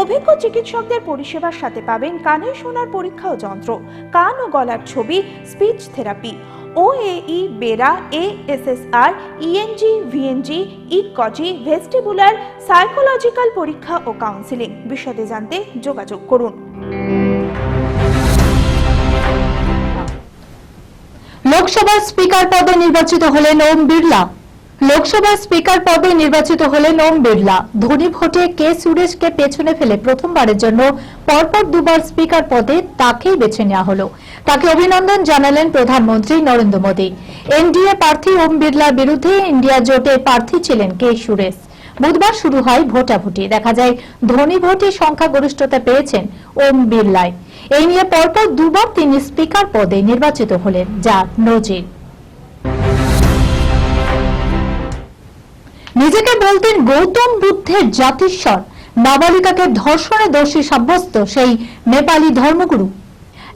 অভিজ্ঞ চিকিৎসকদের পরিষেবার সাথে পাবেন কানে শোনার পরীক্ষা ও যন্ত্র, কান ও গলার ছবি, speech therapy. OAE BERA ASSR ENG VNG ইকজি vestibular psychological পরীক্ষা ও কাউন্সিলিং বিশদে জানতে যোগাযোগ করুন। লোকসভার স্পিকার পদে নির্বাচিত হলেন ওম বিড়লা। লোকসভার স্পিকার পদে নির্বাচিত হলেন ওম বিড়লা। ধনী ভোটে কে সুরেশকে পেছনে ফেলে প্রথমবারের জন্য পরপর দুবার স্পিকার পদে তাকেই বেছে নেওয়া হলো। তাকে অভিনন্দন জানালেন প্রধানমন্ত্রী নরেন্দ্র মোদী। এনডিএ প্রার্থী ওম বিড়লার বিরুদ্ধে ইন্ডিয়া জোটে প্রার্থী ছিলেন কে সুরেশ। বুধবার শুরু হয় ভোটাভুটি। দেখা যায়, ধনী ভোটে সংখ্যাগরিষ্ঠতা পেয়েছেন ওম বিড়লায় এই নিয়ে পরপর দুবার তিনি স্পিকার পদে নির্বাচিত হলেন, যা নজির। নিজেকে বলতেন গৌতম বুদ্ধের জাতিস্বর। নাবালিকাকে ধর্ষণে দোষী সাব্যস্ত সেই নেপালি ধর্মগুরু।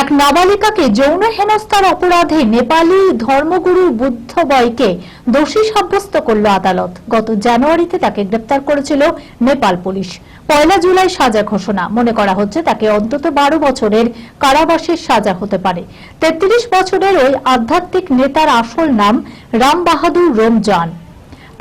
এক নাবালিকাকে যৌন হেনস্থার অপরাধে নেপালি ধর্মগুরু বুদ্ধবয়কে দোষী সাব্যস্ত করল আদালত। গত জানুয়ারিতে তাকে গ্রেপ্তার করেছিল নেপাল পুলিশ। পয়লা জুলাই সাজা ঘোষণা। মনে করা হচ্ছে তাকে অন্তত বারো বছরের কারাবাসের সাজা হতে পারে। তেত্রিশ বছরের ওই আধ্যাত্মিক নেতার আসল নাম রাম বাহাদুর রমজান।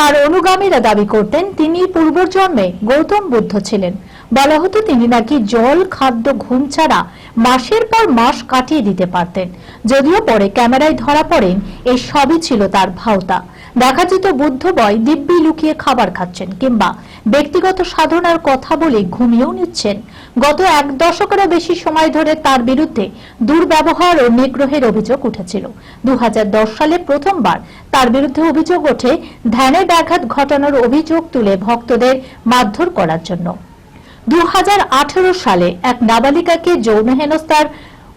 তার অনুগামীরা দাবি করতেন তিনি পূর্বজন্মে গৌতম বুদ্ধ ছিলেন। বলা হতো তিনি নাকি জল, খাদ্য, ঘুম ছাড়া মাসের পর মাস কাটিয়ে দিতে পারতেন। যদিও পরে ক্যামেরায় ধরা পড়েন, এই সবই ছিল তার ভাওতা। দেখা যেত বুদ্ধ বয় দিব্যি লুকিয়ে খাবার খাচ্ছেন কিংবা ব্যক্তিগত সাধনার কথা বলে ঘুমিয়েও নিচ্ছেন। গত এক দশকেরও বেশি সময় ধরে তার বিরুদ্ধে দুর্ব্যবহার ও নিগ্রহের অভিযোগ উঠেছিল। দু হাজার দশ সালে প্রথমবার তার বিরুদ্ধে অভিযোগ ওঠে ধ্যানে ব্যাঘাত ঘটানোর অভিযোগ তুলে ভক্তদের মারধর করার জন্য। দু সালে এক নাবালিকাকে যৌন হেনস্থার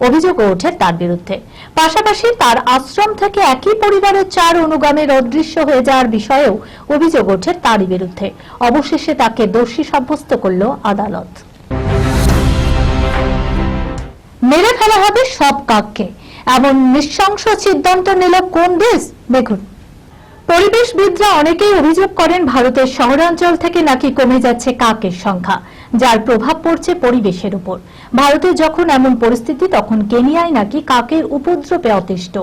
অভিযোগ ওঠে তার বিরুদ্ধে। পাশাপাশি তার আশ্রম থেকে একই পরিবারের চার অনুগামের অদৃশ্য হয়ে যাওয়ার বিষয়েও অভিযোগ ওঠে তারই বিরুদ্ধে। অবশেষে তাকে দোষী সাব্যস্ত করল আদালত। মেরে ফেলা হবে সব কাককে। এমন নৃশংস সিদ্ধান্ত নিল কোন দেশ? দেখুন পরিবেশবিদরা অনেকেই অভিযোগ করেন ভারতের শহরাঞ্চল থেকে নাকি কমে যাচ্ছে কাকের সংখ্যা, যার প্রভাব পড়ছে পরিবেশের উপর। ভারতে যখন এমন পরিস্থিতি, তখন কেনিয়ায় নাকি কাকের উপদ্রবে অতিষ্ঠ।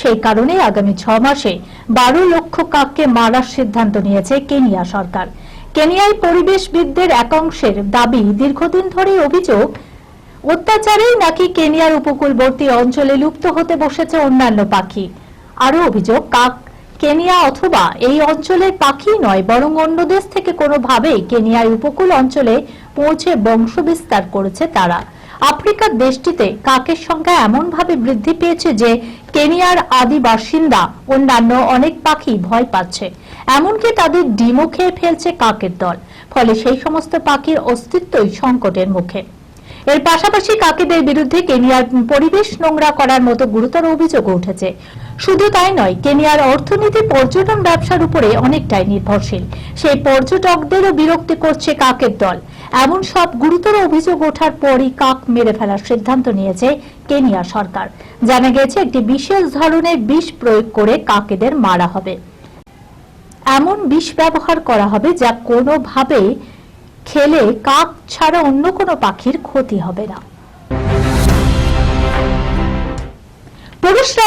সেই কারণে আগামী ছ মাসে বারো লক্ষ কাককে মারার সিদ্ধান্ত নিয়েছে কেনিয়া সরকার। কেনিয়ায় পরিবেশবিদদের একাংশের দাবি, দীর্ঘদিন ধরে অভিযোগ, অত্যাচারেই নাকি কেনিয়ার উপকূলবর্তী অঞ্চলে লুপ্ত হতে বসেছে অন্যান্য পাখি। আরও অভিযোগ, কাক কেনিয়া অথবা এই অঞ্চলের পাখি নয়, বরং অন্য দেশ থেকে কোনোভাবেই কেনিয়ার উপকূল অঞ্চলে পৌঁছে বংশ বিস্তার করেছে তারা। আফ্রিকার দেশটিতে কাকের সংখ্যা এমনভাবে বৃদ্ধি পেয়েছে যে কেনিয়ার আদি বাসিন্দা অন্যান্য অনেক পাখি ভয় পাচ্ছে। এমনকি তাদের ডিমও খেয়ে ফেলছে কাকের দল, ফলে সেই সমস্ত পাখির অস্তিত্বই সংকটের মুখে। এর পাশাপাশি কাকেদের বিরুদ্ধে কেনিয়ার পরিবেশ নোংরা করার মতো গুরুতর অভিযোগ উঠেছে। শুধু তাই নয়, কেনিয়ার অর্থনীতি, পর্যটন ব্যবসার উপরে অনেকটাই নির্ভরশীল। সেই পর্যটকদেরও বিরক্তি করছে কাকের দল। এমন সব গুরুতর অভিযোগ ওঠার পরই কাক মেরে ফেলার সিদ্ধান্ত নিয়েছে কেনিয়া সরকার। জানা গেছে, একটি বিশেষ ধরনের বিষ প্রয়োগ করে কাকেদের মারা হবে। এমন বিষ ব্যবহার করা হবে যা কোনোভাবে খেলে কাক ছাড়া অন্য কোনো পাখির ক্ষতি হবে না। পুরুষরা